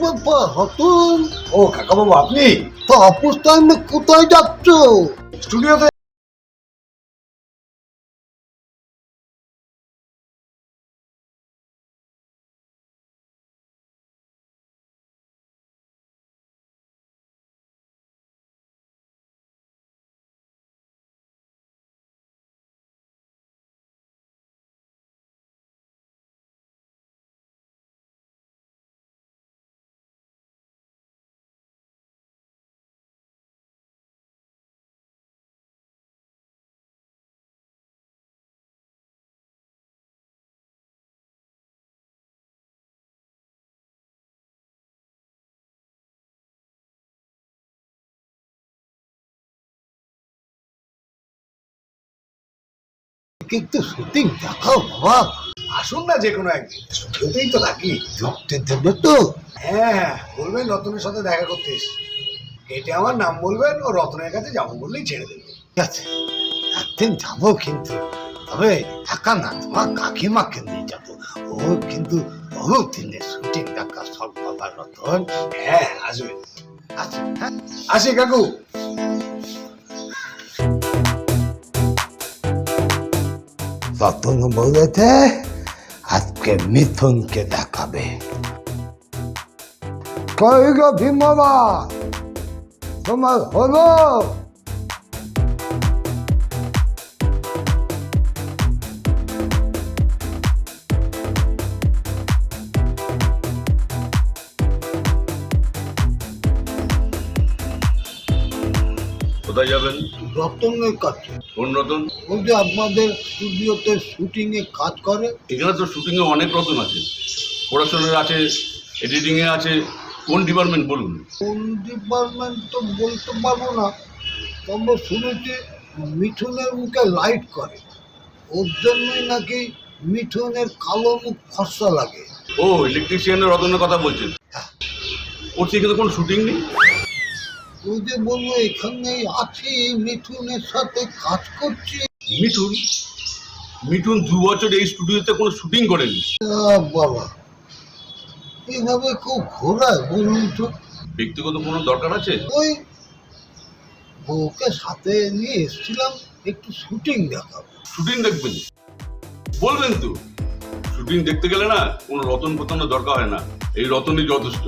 ব্যাপার হতুন ও কাকাবাবু আপনি? তো অপুস্তান টাইমে কোথায় যাচ্ছ? স্টুডিওতে কিন্তু শুটিং দেখাও বাবা। আসুন না যে কোনো একদিন। স্টুডিওতেই তো থাকি। ঢুকতে দেবে তো। হ্যাঁ বলবেন রতনের সাথে দেখা করতে এসছি। কেটে আমার নাম বলবেন ও রতনের কাছে যাব বললেই ছেড়ে দেবে। ঠিক আছে একদিন যাব কিন্তু। তবে একা না তোমার কাকিমাকে নিয়ে যাব। ও কিন্তু বহু দিনের শুটিং দেখা সব বাবা রতন। হ্যাঁ আসবে। আচ্ছা হ্যাঁ। আসি কাকু। রতন বলেছে আজকে মিথুনকে দেখাবে। গো ভীমবা তোমার হলো? কোথায় যাবেন? রতনের কাছে। কোন রতন? ওই যে আপনাদের স্টুডিওতে শুটিং এ কাজ করে। এখানে তো শুটিংয়ে অনেক রতন আছে। প্রোডাকশনের আছে এডিটিংয়ে আছে। কোন ডিপার্টমেন্ট বলুন? কোন ডিপার্টমেন্ট তো বলতে পারব না তবে শুনেছি মিঠুনের মুখে লাইট করে। ওর জন্যই নাকি মিঠুনের কালো মুখ ফর্সা লাগে। ও ইলেকট্রিশিয়ানের রতনের কথা বলছেন। ওর সেখানে কোনো শুটিং নেই? ওই যে বলল এখানেই আছি মিঠুনের সাথে কাজ করছি। মিঠুন? মিঠুন দু বছর এই স্টুডিওতে কোনো শুটিং করেনি? আহ, বাবা। এইভাবে কেউ ঘোরায় বলুন তো। ব্যক্তিগত কোনো দরকার আছে? ওই বউকে সাথে নিয়ে এসেছিলাম একটু শুটিং দেখাবো। শুটিং দেখবেন। বলবেন তো। শুটিং দেখতে গেলে না কোনো রতন ফতনের দরকার হয় না। এই রতনই যথেষ্ট।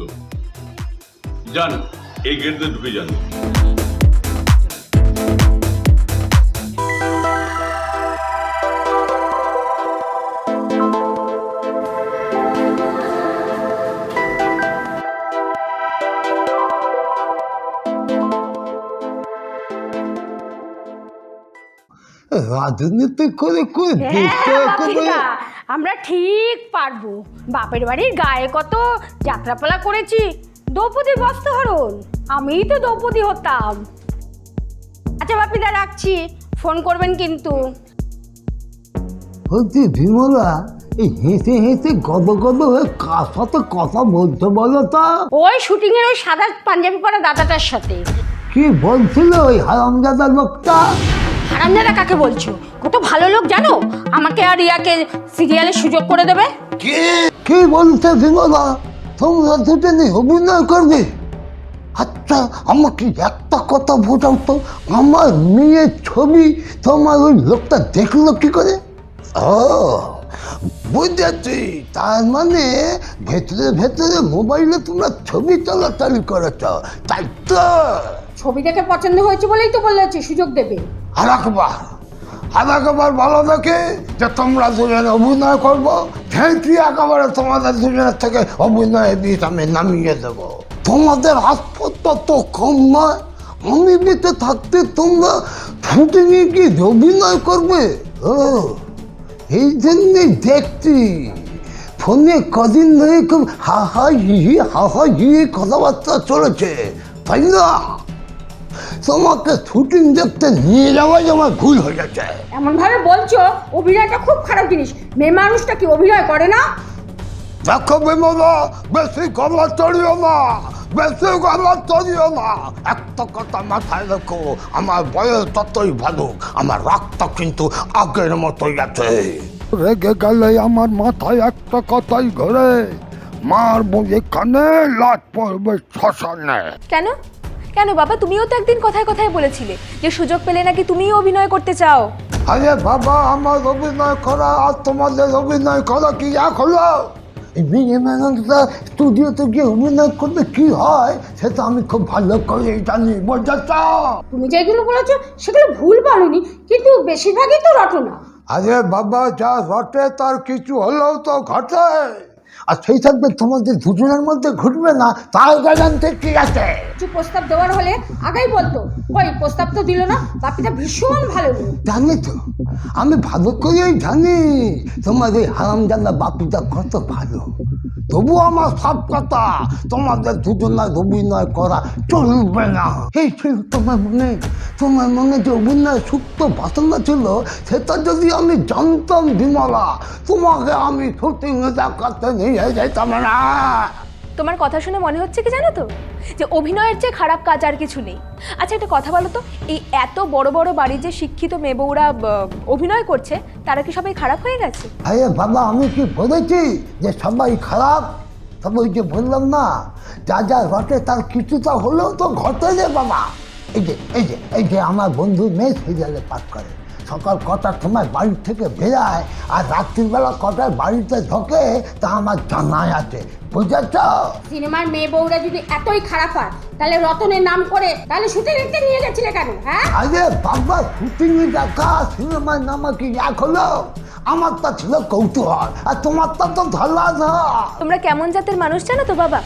যান। এই গেট দিয়ে ঢুকে যান। রাজনীতি করে করে দেশটা হ্যাঁ একেবারে আমরা ঠিক পারব। বাপের বাড়ির গায়ে কত যাত্রাপালা করেছি। দ্রৌপদীর বস্ত্রহরণ আমিই তো দ্রৌপদী হতাম। আচ্ছা বাপিদা রাখছি। ফোন করবেন কিন্তু। হচ্ছে বিমলা এই হেসে হেসে গদ গদ হয়ে কার সাথে কথা বলতে বলো তা? ওই শুটিংয়ের ওই সাদা পাঞ্জাবি পরা দাদাটার সাথে। কি বলছিল ওই হারামজাদা লোকটা? হারামজাদা কাকে বলছো? কত ভালো লোক জানো? আমাকে আর রিয়াকে সিরিয়ালের সুযোগ করে দেবে। কে? কি বলছে বিমলা? তোমরা দুজনে অভিনয় করবে? আচ্ছা আমাকে একটা কথা বোঝাও তো। আমার মেয়ের ছবি তোমার ওই লোকটা দেখল কি করে? ও বুঝেছি। তার মানে ভেতরে ভেতরে মোবাইলে তোমরা ছবি চলাচল করেছ তাই তো? ছবি দেখে পছন্দ হয়েছে বলেই তো বলেছে সুযোগ দেবে। আর একবার আর একবার ভালো দেখে যে তোমরা দুজনে অভিনয় করব। ঢেঁকি একেবারে তোমাদের দুজনের থেকে অভিনয় বিষ আমি নামিয়ে দেব? তোমাদের হাসপাত তো কম নয়। আমি বেঁচে থাকতে তোমরা শুটিংয়ে কি অভিনয় করবে? ও এই জন্যে দেখছি। ফোনে কদিন ধরে খুব হা হা হি হি হা হা হি হি কথাবার্তা চলেছে তাই না? তোমাকে শুটিং দেখতে নিয়ে যাওয়াই আমার ভুল হয়ে গেছে। এমন ভাবে বলছো অভিনয়টা খুব খারাপ জিনিস। মেয়ে মানুষটা কি অভিনয় করে না? দেখো বিমলা বেশি গলা চড়িও না। বেশি গলা চড়িও না একটা কথা মাথায় রেখো আমার বয়স ততই ভালো আমার রক্ত কিন্তু আগের মতোই আছে। রেগে গেলে আমার মাথায় একটা কথাই ঘরে মারবো এখানে লাট পড়বে শ্মশানে। কেন? কেন বাবা তুমিও তো একদিন কথায় কথায় বলেছিলে যে সুযোগ পেলে নাকি তুমিও অভিনয় করতে চাও। আরে বাবা আমার অভিনয় করা আর তোমাদের অভিনয় করা কি এক হলো? মানুষরা স্টুডিওতে গিয়ে অভিনয় করলে কি হয় সেটা আমি খুব ভালো করে জানি বোঝাচ্ছ তুমি যেগুলো বলেছ সেগুলো ভুল বলনি কিন্তু বেশিরভাগই তো রটনা। আরে বাবা যা ঘটে তার কিছু হলেও তো ঘটে। আর সেই থাকবে তোমাদের দুজনের মধ্যে ঘটবে না তাও জানতে কি আছে। কিছু প্রস্তাব দেওয়ার হলে আগেই বলতো কই প্রস্তাব তো দিল না বাপিটা ভীষণ ভালো লোক। জানি তো আমি ভালো করেই জানি তোমার এই হারামজাদা বাপিটা কত ভালো। তবু আমার সব কথা তোমাদের দুজনের অভিনয় করা চলবে না। এই ছিল তোমার মনে তোমার মনে যে অভিনয় সুপ্ত বাসনা ছিল, সেটা যদি আমি জানতাম বিমলা, তোমাকে আমি শুটিংয়ে দেখাতে নিয়ে যেতাম না। তোমার কথা শুনে মনে হচ্ছে কি জানো তো? যে অভিনয়ের চেয়ে খারাপ কাজ আর কিছু নেই। আচ্ছা একটা কথা বলো তো এই এত বড় বড় বাড়ির যে শিক্ষিত মেয়েবউরা আহ, অভিনয় করছে তারা কি সবাই খারাপ হয়ে গেছে? আরে বাবা আমি কি বলেছি যে সবাই খারাপ? তবে ওই যে বললাম না যা যা ঘটে তার কিছুটা হলেও তো ঘটে রে বাবা। এই যে এই যে এই যে আমার বন্ধু মেয়ে সিরিয়ালে পাঠ করে। সকাল কটার সময় বাড়ি থেকে বেরায় আর রাত্রিবেলা কটায় বাড়িতে ঢোকে তা আমার জানাই আছে। বুঝেছ? সিনেমার মেয়ে বউরা যদি এতই খারাপ হয় তাহলে রতনের নাম করে তাহলে শুটিং দেখতে নিয়ে গেছিলে কেন হ্যাঁ? আরে বাবা শুটিংয়ে দেখা সিনেমার নামা কি এক হলো? আমারটা ছিল কৌতূহল আর তোমারটা তো ধলা ধর। তোমরা কেমন জাতের মানুষ জানো তো বাবা?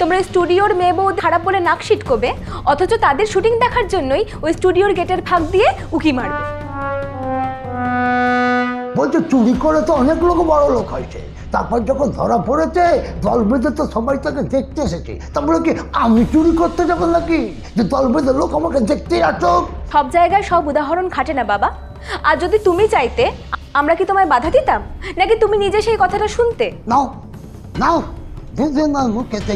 তোমরা স্টুডিওর মেয়ে বউ খারাপ বলে নাক সিটকোবে অথচ তাদের শুটিং দেখার জন্যই ওই স্টুডিওর গেটের ফাঁক দিয়ে উকি মারবে। বলছে চুরি করে তো অনেক লোক বড় লোক হয়েছে। তারপর যখন ধরা পড়েছে দল বেঁধে তো সবাই তাকে দেখতে এসেছে। তারপরে কি আমি চুরি করতে যাব নাকি? যে দল বেঁধে লোক আমাকে দেখতে আসুক। সব জায়গায় সব উদাহরণ খাটে না বাবা। আর যদি তুমি চাইতে আমরা কি তোমায় বাধা দিতাম? নাকি তুমি নিজে সেই কথাটা শুনতে? নাও নাও। দুজনের মুখেতে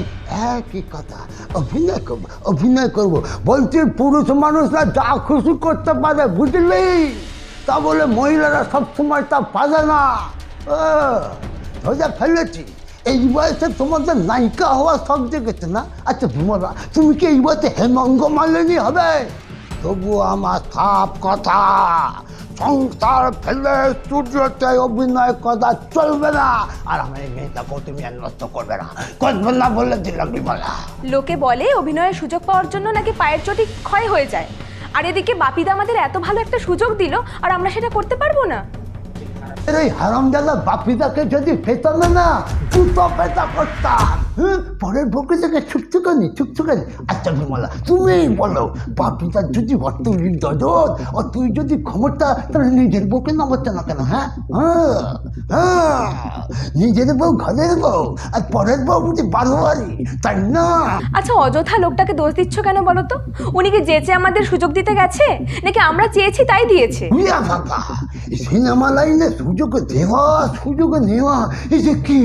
একই কথা। অভিনয় করব অভিনয় করব। বলছি পুরুষ মানুষরা যা খুশি করতে পারে বুঝলি? তা বলে মহিলারা সবসময় তা পারে না। ধরে ফেলেছি। এই বয়সে তোমাদের নায়িকা হওয়া সব দেখেছে না? আচ্ছা বিমলা তুমি কি এই বয়সে হেমঙ্গ মালিনী হবে? তবু আমার সাপ কথা, সংসার ফেলে স্টুডিওতে অভিনয় করা চলবে না। আর আমার মেয়েটাকেও তুমি আর নষ্ট করবে না। করবে না বলে দিলাম বিমলা। লোকে বলে অভিনয়ের সুযোগ পাওয়ার জন্য নাকি পায়ের চটি ক্ষয় হয়ে যায়। আর এদিকে বাপিদা আমাদের এত ভালো একটা সুযোগ দিল, আর আমরা সেটা করতে পারব না। এই হারামজাদা বাপিদাকে যদি পেতাম না দুটো পেতা করতাম। হ্যাঁ? পরের বউকে থেকে ছুকছুকানি ছুকছুকানি আচ্ছা বিমলা তুমি বলো বাপিদার যদি ও তুই যদি ক্ষমতা তাহলে নিজের বউকে নামাচ্ছে না কেন হ্যাঁ? হ্যাঁ হ্যাঁ। নিজের বউ ঘরের বউ আর পরের বউ বুঝি বারোয়ারি তাই না? আচ্ছা অযথা লোকটাকে দোষ দিচ্ছ কেন বলো তো? উনি কি যেচে আমাদের সুযোগ দিতে গেছে? নাকি আমরা চেয়েছি তাই দিয়েছে? বাবা সিনেমা লাইনে সুযোগ দেওয়া সুযোগ নেওয়া এই যে কি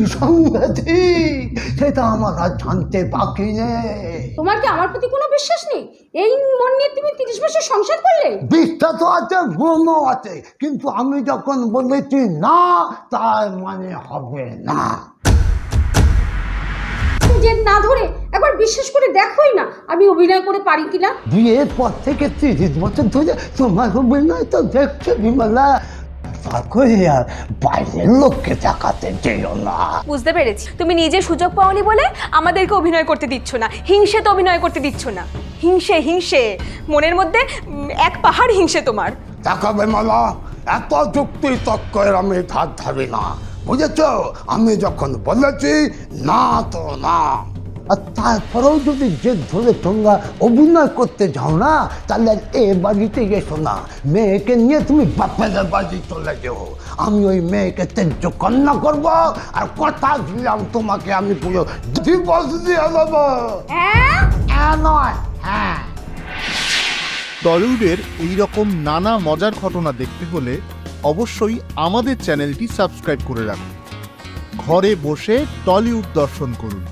সেটা আমার আর জানতে বাকি নেই। তোমার কি আমার প্রতি কোনো বিশ্বাস নেই? এই মন নিয়ে তুমি তিরিশ বছর সংসার করলে? বিশ্বাস তো আছে মনও আছে কিন্তু আমি যখন বলেছি না তার মানে হবে না। না ধরে একবার বিশ্বাস করে দেখোই না আমি অভিনয় করে পারি কিনা? বিয়ের পর থেকে তিরিশ বছর ধরে তোমার অভিনয় তো দেখছে বিমলা। তারপরে আর বাইরের লোককে দেখাতে যেও না। বুঝতে পেরেছি। তুমি নিজে সুযোগ পাওনি বলে আমাদেরকে অভিনয় করতে দিচ্ছ না। হিংসে তো অভিনয় করতে দিচ্ছ না। হিংসে হিংসে। মনের মধ্যে এক পাহাড় হিংসে তোমার। দেখাবে মালা এত যুক্তি তক্কের আমি ধার ধারি না। বুঝেছ? আমি যখন বলেছি না তো না। আর তারপরেও যদি যে ধরে তোমরা অভিনয় করতে যাও না তাহলে এ বাড়িতে এসো না। মেয়েকে নিয়ে তুমি বাপের বাড়ি চলে যেও। আমি ওই মেয়েকে তেজ্য কন্যা করব আর কথা দিলাম তোমাকে আমি পুরো দিবস দিয়ে দেবো। হ্যাঁ? হ্যাঁ নয় হ্যাঁ। টলিউডের এই রকম নানা মজার ঘটনা দেখতে হলে অবশ্যই আমাদের চ্যানেলটি সাবস্ক্রাইব করে রাখুন। ঘরে বসে টলিউড দর্শন করুন।